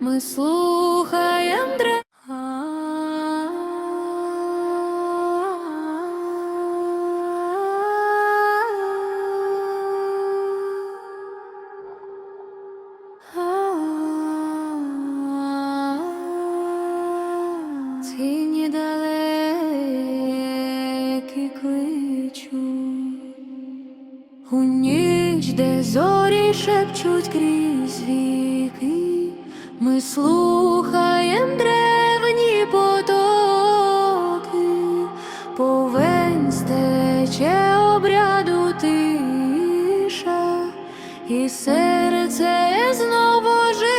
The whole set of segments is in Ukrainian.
ми слухаєм дре. Тіні далекі кличуть у ніч, де зорі шепчуть крізь ми слухаєм древні потоки, повень стече тиша, і серце знову живе.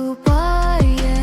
наступає.